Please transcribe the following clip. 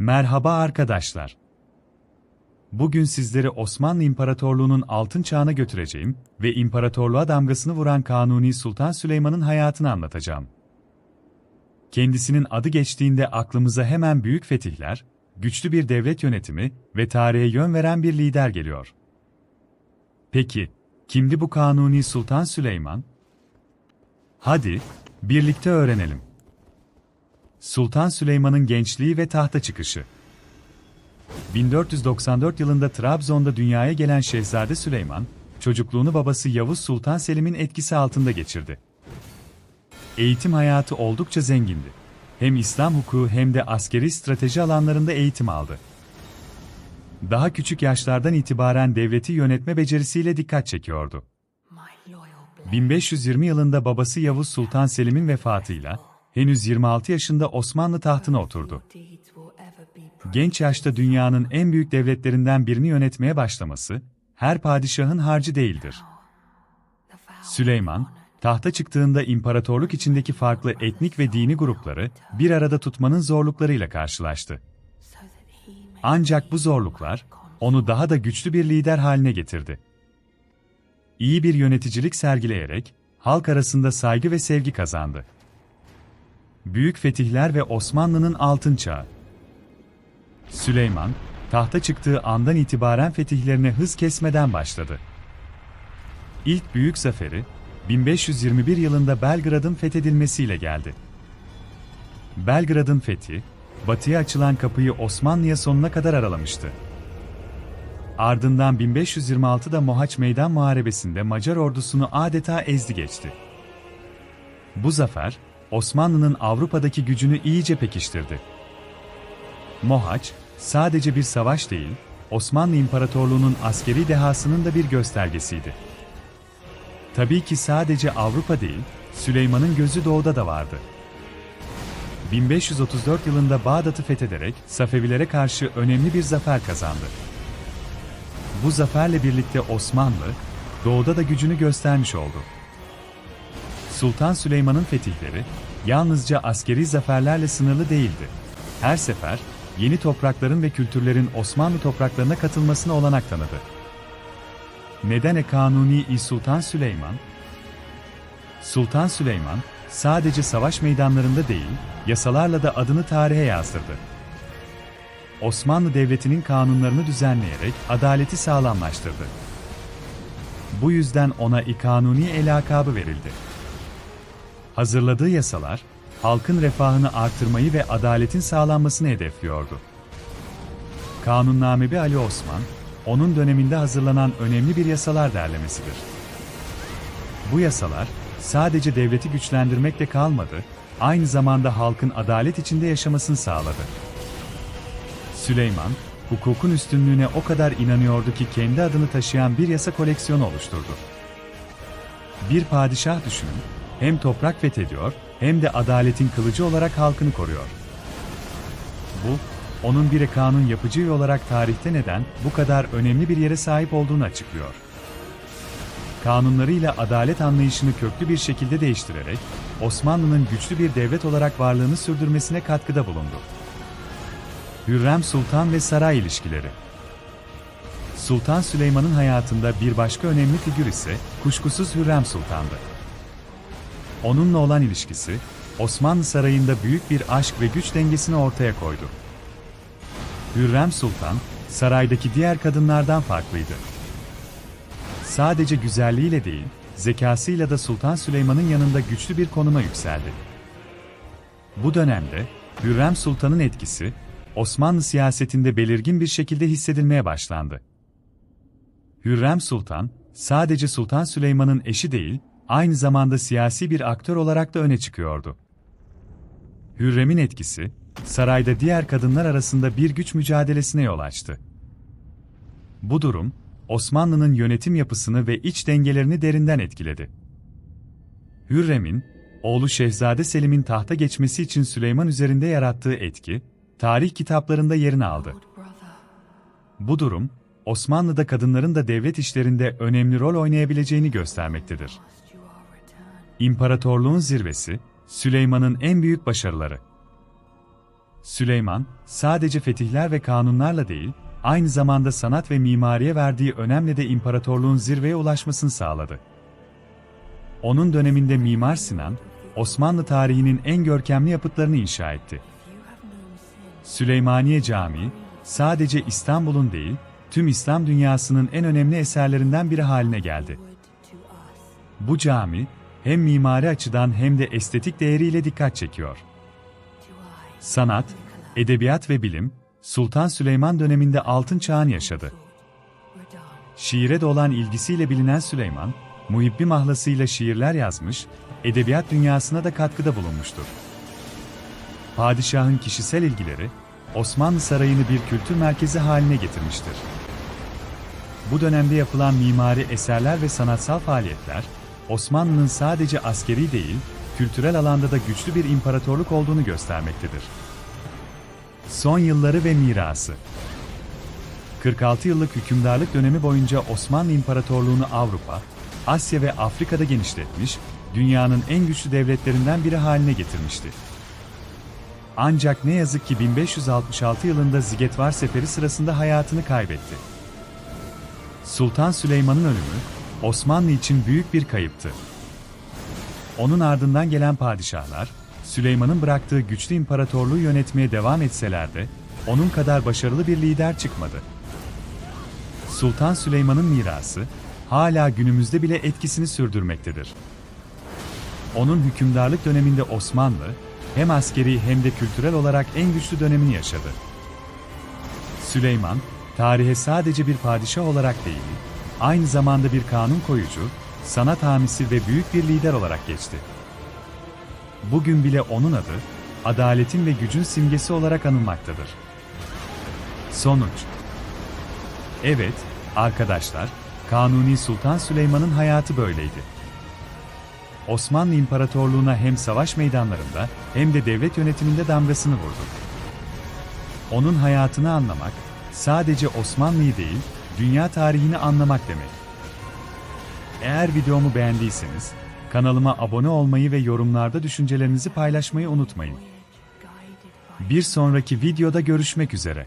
Merhaba arkadaşlar. Bugün sizleri Osmanlı İmparatorluğu'nun altın çağına götüreceğim ve imparatorluğa damgasını vuran Kanuni Sultan Süleyman'ın hayatını anlatacağım. Kendisinin adı geçtiğinde aklımıza hemen büyük fetihler, güçlü bir devlet yönetimi ve tarihe yön veren bir lider geliyor. Peki, kimdi bu Kanuni Sultan Süleyman? Hadi, birlikte öğrenelim. Sultan Süleyman'ın gençliği ve tahta çıkışı. 1494 yılında Trabzon'da dünyaya gelen Şehzade Süleyman, çocukluğunu babası Yavuz Sultan Selim'in etkisi altında geçirdi. Eğitim hayatı oldukça zengindi. Hem İslam hukuku hem de askeri strateji alanlarında eğitim aldı. Daha küçük yaşlardan itibaren devleti yönetme becerisiyle dikkat çekiyordu. 1520 yılında babası Yavuz Sultan Selim'in vefatıyla henüz 26 yaşında Osmanlı tahtına oturdu. Genç yaşta dünyanın en büyük devletlerinden birini yönetmeye başlaması, her padişahın harcı değildir. Süleyman, tahta çıktığında imparatorluk içindeki farklı etnik ve dini grupları bir arada tutmanın zorluklarıyla karşılaştı. Ancak bu zorluklar, onu daha da güçlü bir lider haline getirdi. İyi bir yöneticilik sergileyerek, halk arasında saygı ve sevgi kazandı. Büyük fetihler ve Osmanlı'nın altın çağı. Süleyman, tahta çıktığı andan itibaren fetihlerine hız kesmeden başladı. İlk büyük zaferi, 1521 yılında Belgrad'ın fethedilmesiyle geldi. Belgrad'ın fethi, batıya açılan kapıyı Osmanlı'ya sonuna kadar aralamıştı. Ardından 1526'da Mohaç Meydan Muharebesi'nde Macar ordusunu adeta ezdi geçti. Bu zafer, Osmanlı'nın Avrupa'daki gücünü iyice pekiştirdi. Mohaç, sadece bir savaş değil, Osmanlı İmparatorluğu'nun askeri dehasının da bir göstergesiydi. Tabii ki sadece Avrupa değil, Süleyman'ın gözü doğuda da vardı. 1534 yılında Bağdat'ı fethederek Safevilere karşı önemli bir zafer kazandı. Bu zaferle birlikte Osmanlı, doğuda da gücünü göstermiş oldu. Sultan Süleyman'ın fetihleri, yalnızca askeri zaferlerle sınırlı değildi. Her sefer, yeni toprakların ve kültürlerin Osmanlı topraklarına katılmasına olanak tanıdı. Neden e Kanuni İ Sultan Süleyman? Sultan Süleyman, sadece savaş meydanlarında değil, yasalarla da adını tarihe yazdırdı. Osmanlı Devleti'nin kanunlarını düzenleyerek adaleti sağlamlaştırdı. Bu yüzden ona İ-Kanuni el verildi. Hazırladığı yasalar, halkın refahını artırmayı ve adaletin sağlanmasını hedefliyordu. Kanunnamebi Ali Osman, onun döneminde hazırlanan önemli bir yasalar derlemesidir. Bu yasalar, sadece devleti güçlendirmekle kalmadı, aynı zamanda halkın adalet içinde yaşamasını sağladı. Süleyman, hukukun üstünlüğüne o kadar inanıyordu ki kendi adını taşıyan bir yasa koleksiyonu oluşturdu. Bir padişah düşünün, hem toprak fethediyor, hem de adaletin kılıcı olarak halkını koruyor. Bu, onun bir kanun yapıcı olarak tarihte neden bu kadar önemli bir yere sahip olduğunu açıklıyor. Kanunlarıyla adalet anlayışını köklü bir şekilde değiştirerek, Osmanlı'nın güçlü bir devlet olarak varlığını sürdürmesine katkıda bulundu. Hürrem Sultan ve saray ilişkileri Sultan Süleyman'ın hayatında bir başka önemli figür ise kuşkusuz Hürrem Sultan'dı. Onunla olan ilişkisi, Osmanlı Sarayı'nda büyük bir aşk ve güç dengesini ortaya koydu. Hürrem Sultan, saraydaki diğer kadınlardan farklıydı. Sadece güzelliğiyle değil, zekasıyla da Sultan Süleyman'ın yanında güçlü bir konuma yükseldi. Bu dönemde, Hürrem Sultan'ın etkisi, Osmanlı siyasetinde belirgin bir şekilde hissedilmeye başlandı. Hürrem Sultan, sadece Sultan Süleyman'ın eşi değil, aynı zamanda siyasi bir aktör olarak da öne çıkıyordu. Hürrem'in etkisi, sarayda diğer kadınlar arasında bir güç mücadelesine yol açtı. Bu durum, Osmanlı'nın yönetim yapısını ve iç dengelerini derinden etkiledi. Hürrem'in, oğlu Şehzade Selim'in tahta geçmesi için Süleyman üzerinde yarattığı etki, tarih kitaplarında yerini aldı. Bu durum, Osmanlı'da kadınların da devlet işlerinde önemli rol oynayabileceğini göstermektedir. İmparatorluğun zirvesi, Süleyman'ın en büyük başarıları. Süleyman, sadece fetihler ve kanunlarla değil, aynı zamanda sanat ve mimariye verdiği önemle de imparatorluğun zirveye ulaşmasını sağladı. Onun döneminde Mimar Sinan, Osmanlı tarihinin en görkemli yapıtlarını inşa etti. Süleymaniye Camii, sadece İstanbul'un değil, tüm İslam dünyasının en önemli eserlerinden biri haline geldi. Bu cami, hem mimari açıdan hem de estetik değeriyle dikkat çekiyor. Sanat, edebiyat ve bilim, Sultan Süleyman döneminde altın çağını yaşadı. Şiire de olan ilgisiyle bilinen Süleyman, muhibbi mahlasıyla şiirler yazmış, edebiyat dünyasına da katkıda bulunmuştur. Padişahın kişisel ilgileri, Osmanlı Sarayı'nı bir kültür merkezi haline getirmiştir. Bu dönemde yapılan mimari eserler ve sanatsal faaliyetler, Osmanlı'nın sadece askeri değil, kültürel alanda da güçlü bir imparatorluk olduğunu göstermektedir. Son yılları ve mirası 46 yıllık hükümdarlık dönemi boyunca Osmanlı İmparatorluğunu Avrupa, Asya ve Afrika'da genişletmiş, dünyanın en güçlü devletlerinden biri haline getirmişti. Ancak ne yazık ki 1566 yılında Zigetvar Seferi sırasında hayatını kaybetti. Sultan Süleyman'ın ölümü, Osmanlı için büyük bir kayıptı. Onun ardından gelen padişahlar, Süleyman'ın bıraktığı güçlü imparatorluğu yönetmeye devam etseler de, onun kadar başarılı bir lider çıkmadı. Sultan Süleyman'ın mirası, hala günümüzde bile etkisini sürdürmektedir. Onun hükümdarlık döneminde Osmanlı, hem askeri hem de kültürel olarak en güçlü dönemini yaşadı. Süleyman, tarihe sadece bir padişah olarak değil, aynı zamanda bir kanun koyucu, sanat hamisi ve büyük bir lider olarak geçti. Bugün bile onun adı, adaletin ve gücün simgesi olarak anılmaktadır. Sonuç Evet, arkadaşlar, Kanuni Sultan Süleyman'ın hayatı böyleydi. Osmanlı İmparatorluğu'na hem savaş meydanlarında hem de devlet yönetiminde damgasını vurdu. Onun hayatını anlamak, sadece Osmanlı'yı değil, dünya tarihini anlamak demek. Eğer videomu beğendiyseniz, kanalıma abone olmayı ve yorumlarda düşüncelerinizi paylaşmayı unutmayın. Bir sonraki videoda görüşmek üzere.